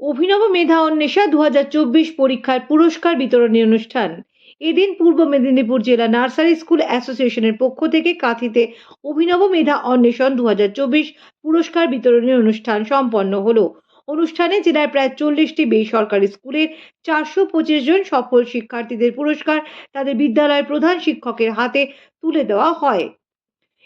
অভিনব মেধা অন্বেষা দু হাজার চব্বিশ পরীক্ষার পুরস্কার বিতরণী অনুষ্ঠান। এদিন পূর্ব মেদিনীপুর জেলা নার্সারি স্কুল অ্যাসোসিয়েশনের পক্ষ থেকে কাঁথিতে অভিনব মেধা অন্বেষণ দু হাজার চব্বিশ পুরস্কার বিতরণী অনুষ্ঠান সম্পন্ন হলো। অনুষ্ঠানে জেলার প্রায় চল্লিশটি বেসরকারি স্কুলের চারশো পঁচিশ জন সফল শিক্ষার্থীদের পুরস্কার তাদের বিদ্যালয়ের প্রধান শিক্ষকের হাতে তুলে দেওয়া হয়।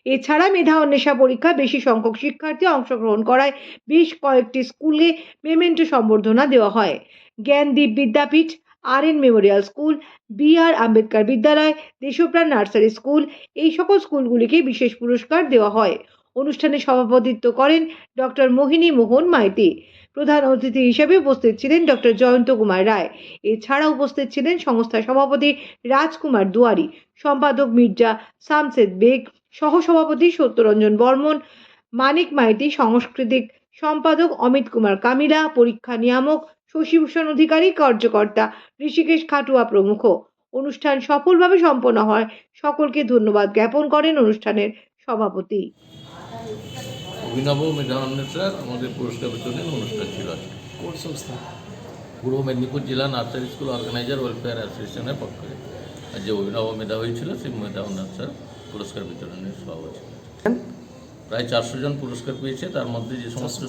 এছাড়া মেধা অন্বেষা পরীক্ষা বেশি সংখ্যক শিক্ষার্থী অংশগ্রহণ করায় বেশ কয়েকটি স্কুলে মেমেন্টো সম্বর্ধনা দেওয়া হয়। Gyandeep Vidyapith R N Memorial School, B R Ambedkar Vidyalaya, Deshpran Nursery school এই সকল স্কুলগুলিকে বিশেষ পুরস্কার দেওয়া হয়। অনুষ্ঠানে সভাপতিত্ব করেন ডক্টর মোহিনী মোহন মাইতি। প্রধান অতিথি হিসেবে উপস্থিত ছিলেন ডক্টর জয়ন্ত কুমার রায়। এছাড়া উপস্থিত ছিলেন সংস্থার সভাপতি রাজকুমার দুয়ারি, সম্পাদক মির্জা সামসেদ বেগ, সহসভাপতি সত্যরঞ্জন বর্মন, মানিক মাইতি, সাংস্কৃতিক সম্পাদক অমিত কুমার কামিলা, পরীক্ষা নিয়ামক, শশীভূষণ অধিকারী, কার্যকর্তা ঋষিকেশ খাটুয়া প্রমুখ। অনুষ্ঠান সফলভাবে সম্পন্ন হয়। সকলকে ধন্যবাদ জ্ঞাপন করেন অনুষ্ঠানের সভাপতি। অভিনব মেধা অন্বেষার আমাদের পুরস্কার বিতরণের অনুষ্ঠান ছিল আজকে। কোন সংস্থা? পূর্ব মেদিনীপুর জেলা নার্সারি স্কুল অর্গানাইজার ওয়েলফেয়ার অ্যাসোসিয়েশনের পক্ষে আর যে অভিনব মেধা হয়েছিল সেই মেধা অন্বেষার পুরস্কার বিতরণের সভাপতি প্রায় চারশো জন পুরস্কার পেয়েছে তার মধ্যে যে সমস্ত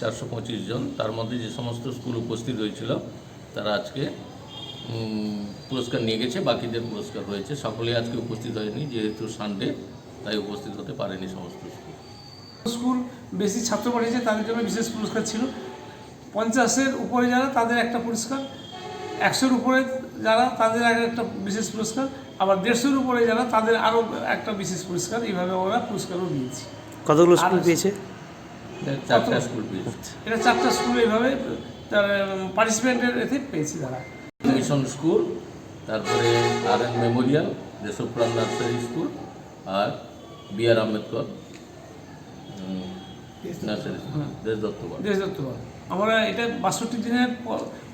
চারশো পঁচিশ। জন তার মধ্যে যে সমস্ত স্কুল উপস্থিত হয়েছিল তারা আজকে পুরস্কার নিয়ে গেছে বাকিদের পুরস্কার হয়েছে। সকলেই আজকে উপস্থিত হয়নি যেহেতু সানডে তাই উপস্থিত হতে পারেনি সমস্ত স্কুল। স্কুল বেশি ছাত্র পড়েছে তাদের জন্য বিশেষ পুরস্কার ছিল। পঞ্চাশের উপরে যারা তাদের একটা পুরস্কার। একশোর উপরে যারা তাদের আর একটা বিশেষ পুরস্কার। আবার দেড়শোর উপরে যারা তাদের আরও একটা বিশেষ পুরস্কার। এইভাবে ওরা পুরস্কারও দিয়েছে। কতগুলো স্কুল পেয়েছে? চারটা স্কুল পেয়েছে। এটা চারটা স্কুল এইভাবে তার পার্টিসিপেন্টের এতে পেয়েছে তারা। মিশন স্কুল তারপরে R N memorial Deshpran nursery school আর বি আর আম্বেদকর দত্তবাদ আমরা এটা বাষট্টি দিনের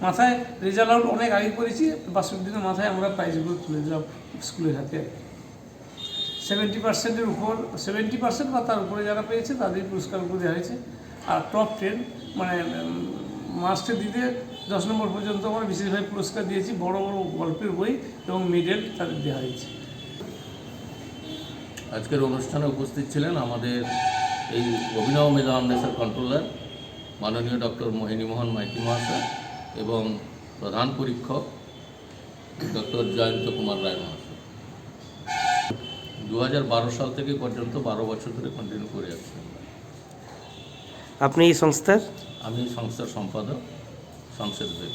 মাথায় রেজাল্ট আউট অনেক আগে করেছি বাষট্টি দিনের মাথায় আমরা প্রাইজগুলো তুলে দিলাম স্কুলের হাতে। সেভেন্টি পার্সেন্টের উপর সেভেন্টি পার্সেন্ট বা তার উপরে যারা পেয়েছে তাদের পুরস্কারগুলো দেওয়া হয়েছে। আর টপ টেন মানে মাস্টার দিতে দশ নম্বর পর্যন্ত আমরা বিশেষভাবে পুরস্কার দিয়েছি বড় বড় গল্পের বই এবং মেডেল তাদের দেওয়া হয়েছে। আজকের অনুষ্ঠানে উপস্থিত ছিলেন আমাদের এই অভিনব মেধা অন্বেষণ কন্ট্রোলার মাননীয় ডক্টর মোহিনী মোহন মাইতি মহাশয় এবং প্রধান পরীক্ষক ডক্টর জয়ন্ত কুমার রায় মহাশয় দু হাজার বারো সাল থেকে পর্যন্ত বারো বছর ধরে কন্টিনিউ করে যাচ্ছি আপনি এই সংস্থার? আমি সংস্থার সম্পাদক সংসদ দেব